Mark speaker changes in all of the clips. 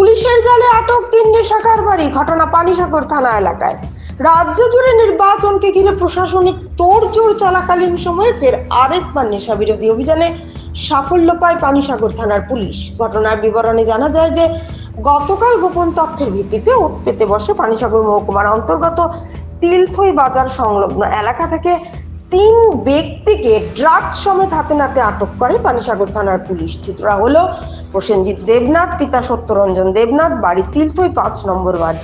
Speaker 1: পুলিশের জালে আটক তিন নেশাকার বাড়ি, ঘটনা পানিসাগর থানা এলাকায়। রাজ্য জুড়ে নির্বাচনকে ঘিরে প্রশাসনিক তোড়জোড় চলাকালীন সময়ে ফের আরেকবার নেশা বিরোধী অভিযানে সাফল্য পায় পানিসাগর থানার পুলিশ। ঘটনার বিবরণে জানা যায় যে, গতকাল গোপন তথ্যের ভিত্তিতে ওত পেতে বসে পানিসাগর মহকুমার অন্তর্গত তিলথই বাজার সংলগ্ন এলাকা থেকে তিন ব্যক্তিকে ড্রাগস সমেত হাতে নাতে আটক করে পানিসাগর থানার পুলিশ। ধৃতরা হলো প্রসেনজিৎ দেবনাথ, পিতা সত্যরঞ্জন দেবনাথ, বাড়ি তিলথই পাঁচ নম্বর ওয়ার্ড।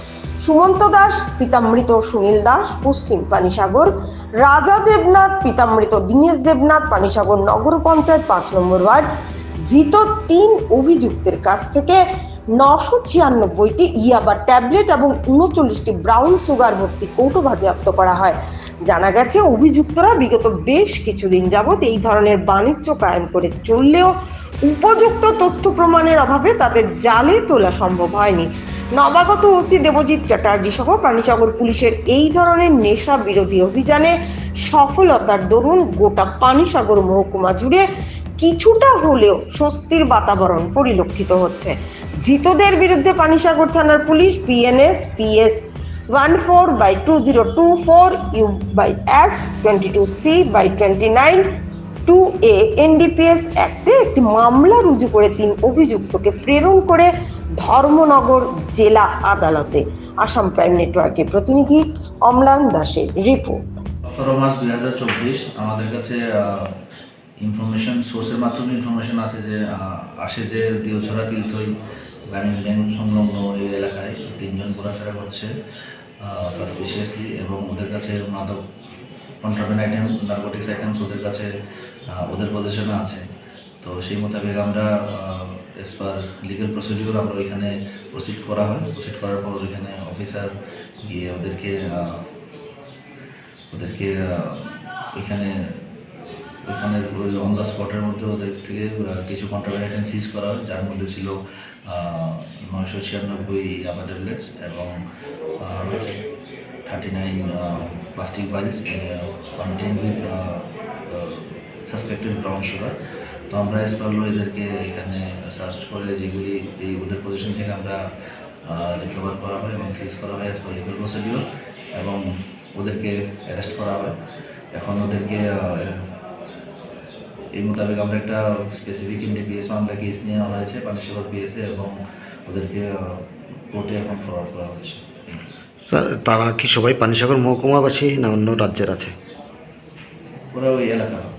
Speaker 1: সুমন্ত দাস পিতামৃত সুনীল দাস, পশ্চিম পানিসাগর। রাজা দেবনাথ পিতামৃত দীনেশ দেবনাথ, পানিসাগর নগর পঞ্চায়েত পাঁচ নম্বর ওয়ার্ড। ধৃত তিন অভিযুক্তের কাছ থেকে নশো ছিয়ানব্বইটি ইয়াবা ট্যাবলেট এবং উনচল্লিশটি ব্রাউন সুগার ভর্তি কৌটো বাজেয়াপ্ত করা হয়। জানা গেছে, অভিযুক্তরা বিগত বেশ কিছুদিন যাবৎ এই ধরনের বাণিজ্য কায়েম করে চললেও উপযুক্ত তথ্য প্রমাণের অভাবে তাদের জালে তোলা সম্ভব হয়নি। নবাগত ওসি দেবজিৎ চ্যাটার্জি সহ পানিসাগর পুলিশের এই ধরনের নেশা বিরোধী অভিযানে সফলতার দরুন গোটা পানিসাগর মহকুমা জুড়ে কিছুটা হলেও স্বস্তির বাতাবরণ পরিলক্ষিত হচ্ছে। ধৃতদের বিরুদ্ধে পানিসাগর থানার police PNS PS one four by two zero two four U by S twenty two C by twenty nine, two A NDPS অ্যাক্টে একটি মামলা রুজু করে তিন অভিযুক্তকে প্রেরণ করে ধর্মনগর জেলা আদালতে। আসাম প্রাইম নেটওয়ার্কের প্রতিনিধি অমলান দাসের রিপোর্ট।
Speaker 2: সতেরো মার্চ দুই হাজার চব্বিশ আমাদের কাছে ইনফরমেশন সোর্সের মাধ্যমে ইনফরমেশন আছে যে আসে যে দিওছড়া তীর্থই গ্রামীণ ব্যাংক সংলগ্ন এই এলাকায় তিনজন ঘোরাফেরা করছে সাসপিশিয়াসলি এবং ওদের কাছে মাদক কন্ট্রাবেন্ট আইটেম নার্কোটিক্স আইটেমস ওদের কাছে ওদের পজিশনে আছে। তো সেই মোতাবেক আমরা এস পার লিগাল প্রসিডিউর আমরা ওইখানে প্রসিড করা হয়। প্রসিড করার পর ওইখানে অফিসার গিয়ে ওদেরকে ওদেরকে ওইখানে ওইখানে ওই অন দ্য স্পটের মধ্যে ওদের থেকে কিছু আইটেম সিজ করা হয়, যার মধ্যে ছিল নয়শো ছিয়ানব্বই ইয়াবা ট্যাবলেটস এবং thirty nine plastic vials contain with suspected brown sugar তো আমরা এস পারল এদেরকে এখানে সার্চ করে যেগুলি এই ওদের পজিশন থেকে আমরা রিকভার করা হয় এবং সিজ করা হয় এস পার লিগাল প্রসিডিওর এবং ওদেরকে অ্যারেস্ট করা হয়। এখন ওদেরকে এই মোতাবেক আমরা একটা স্পেসিফিক ইন্ডিপিএস মামলা কেস নিয়ে নেওয়া হয়েছে পানিসাগর পিএসএ এবং ওদেরকে কোর্টে এখন ফরওয়ার্ড করা হচ্ছে।
Speaker 3: স্যার তারা কি সবাই পানিসাগর মহকুমাবাসী না অন্য রাজ্যের আছে?
Speaker 2: ওরা ওই এলাকার।